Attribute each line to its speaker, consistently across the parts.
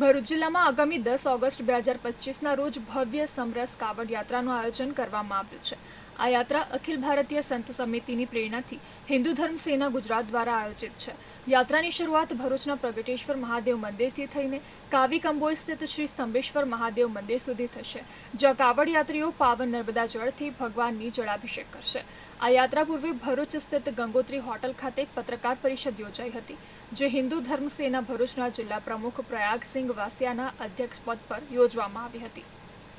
Speaker 1: ભરૂચ જિલ્લામાં આગામી દસ ઓગસ્ટ બે હજાર પચીસના રોજ ભવ્ય સમરસ કાવડ યાત્રાનું આયોજન કરવામાં આવ્યું છે. આ યાત્રા અખિલ ભારતીય સંત સમિતિની પ્રેરણાથી હિન્દુ ધર્મ સેના ગુજરાત દ્વારા આયોજિત છે. યાત્રાની શરૂઆત ભરૂચના પ્રગટેશ્વર મહાદેવ મંદિરથી થઈને કાવી કંબોઈ સ્થિત શ્રી સ્તંભેશ્વર મહાદેવ મંદિર સુધી થશે, જ્યાં કાવડ યાત્રીઓ પાવન નર્મદા જળથી ભગવાનની જળાભિષેક કરશે. આ યાત્રા પૂર્વે ભરૂચ સ્થિત ગંગોત્રી હોટલ ખાતે પત્રકાર પરિષદ યોજાઈ હતી, જે હિન્દુ ધર્મ સેના ભરૂચના જિલ્લા પ્રમુખ પ્રયાગસિંહ વાસિયાના અધ્યક્ષપદ પર યોજવામાં આવી હતી.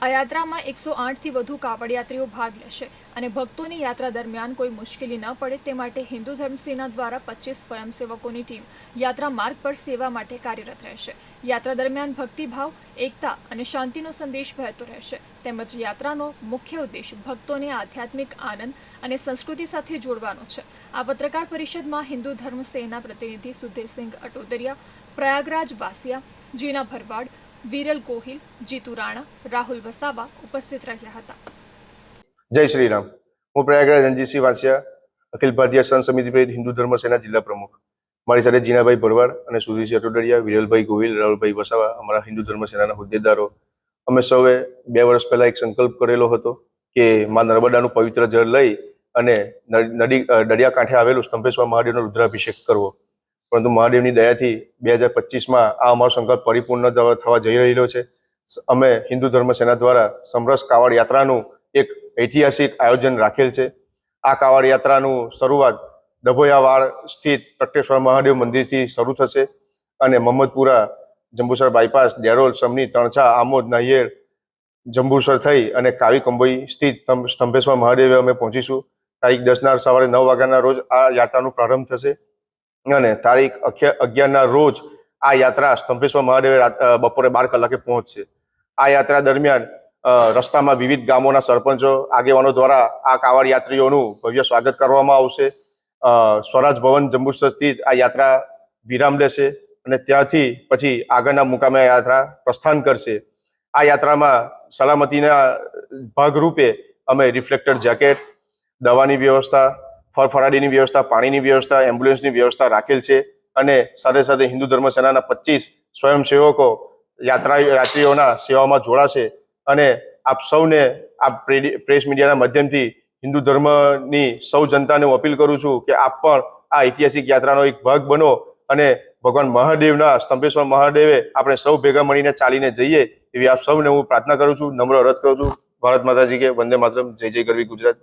Speaker 1: આ યાત્રામાં એકસો આઠથી વધુ કાવડયાત્રીઓ ભાગ લેશે અને ભક્તોની યાત્રા દરમિયાન કોઈ મુશ્કેલી ન પડે તે માટે હિન્દુ ધર્મ સેના દ્વારા પચીસ સ્વયંસેવકોની ટીમ યાત્રા માર્ગ પર સેવા માટે કાર્યરત રહેશે. યાત્રા દરમિયાન ભક્તિભાવ, એકતા અને શાંતિનો સંદેશ વહેતો રહેશે. તેમજ યાત્રાનો મુખ્ય ઉદ્દેશ ભક્તોને આધ્યાત્મિક આનંદ અને સંસ્કૃતિ સાથે જોડવાનો છે. આ પત્રકાર પરિષદમાં હિન્દુ ધર્મ સેના પ્રતિનિધિ સુધીરસિંહ અટોદરિયા, પ્રયાગરાજ વાસિયા, જીના ભરવાડ વિરલ ગોહિલ, જીતુ રાણા, રાહુલ વસાવા ઉપસ્થિત રહ્યા હતા.
Speaker 2: જય શ્રી રામ હું પ્રયાગરાજ રણજીતસિંહ વાંસિયા, અખિલ ભારતીય સંત સમિતિ હિન્દુ ધર્મ સેના જિલ્લા પ્રમુખ. મારી સાથે જીનાભાઈ ભરવાડ અને સુધીરસિંહ અટોડરિયા, વિરલભાઈ ગોહિલ, રાહુલભાઈ વસાવા, અમારા હિન્દુ ધર્મ સેનાના હોદ્દેદારો. અમે સૌએ બે વર્ષ પહેલા એક સંકલ્પ કરેલો હતો કે માં નર્મદાનું પવિત્ર જળ લઈ અને નદી દરિયાકાંઠે આવેલું સ્તંભેશ્વર મહાદેવનો રુદ્રાભિષેક કરવો. પરંતુ મહાદેવની દયાથી બે હજાર પચીસમાં આ અમારો સંકલ્પ પરિપૂર્ણ થવા જઈ રહેલો છે. અમે હિન્દુ ધર્મ સેના દ્વારા સમરસ કાવડ યાત્રાનું એક ઐતિહાસિક આયોજન રાખેલ છે. આ કાવડ યાત્રાનું શરૂઆત ડભોયાવાડ સ્થિત તટેશ્વર મહાદેવ મંદિરથી શરૂ થશે અને મહમ્મદપુરા જંબુસર બાયપાસ, ડેરોલ, સમની, તણછા, આમોદ, નાહિયેર, જંબુસર થઈ અને કાવી કંબોઈ સ્થિત સ્તંભેશ્વર મહાદેવે અમે પહોંચીશું. તારીખ દસના સવારે નવ વાગ્યાના રોજ આ યાત્રાનો પ્રારંભ થશે. અને તારીખ અગિયારના રોજ આ યાત્રા સ્તંભેશ્વર મહાદેવે બપોરે બાર કલાકે પહોંચશે. આ યાત્રા દરમિયાન રસ્તામાં વિવિધ ગામોના સરપંચો, આગેવાનો દ્વારા આ કાવડ યાત્રીઓનું ભવ્ય સ્વાગત કરવામાં આવશે. સ્વરાજ ભવન જંબુસર સ્થિત આ યાત્રા વિરામ લેશે અને ત્યાંથી પછી આગળના મુકામે યાત્રા પ્રસ્થાન કરશે. આ યાત્રામાં સલામતીના ભાગરૂપે અમે રિફ્લેક્ટર જેકેટ, દવાની વ્યવસ્થા ફરફરાડીની વ્યવસ્થા, પાણીની વ્યવસ્થા, એમ્બ્યુલન્સની વ્યવસ્થા રાખેલ છે અને સાથે સાથે હિન્દુ ધર્મ સેનાના પચીસ સ્વયંસેવકો યાત્રા યાત્રીઓના સેવામાં જોડાશે અને આપ સૌને આ પ્રેસ મીડિયાના માધ્યમથી હિન્દુ ધર્મની સૌ જનતાને હું અપીલ કરું છું કે આપ પણ આ ઐતિહાસિક યાત્રાનો એક ભાગ બનો અને ભગવાન મહાદેવના સ્તંભેશ્વર મહાદેવે આપણે સૌ ભેગા મળીને ચાલીને જઈએ એવી આપ સૌને હું પ્રાર્થના કરું છું, નમ્ર રથ કરું છું. ભારત માતાજી કે વંદે માતરમ, જય જય કરવી ગુજરાત.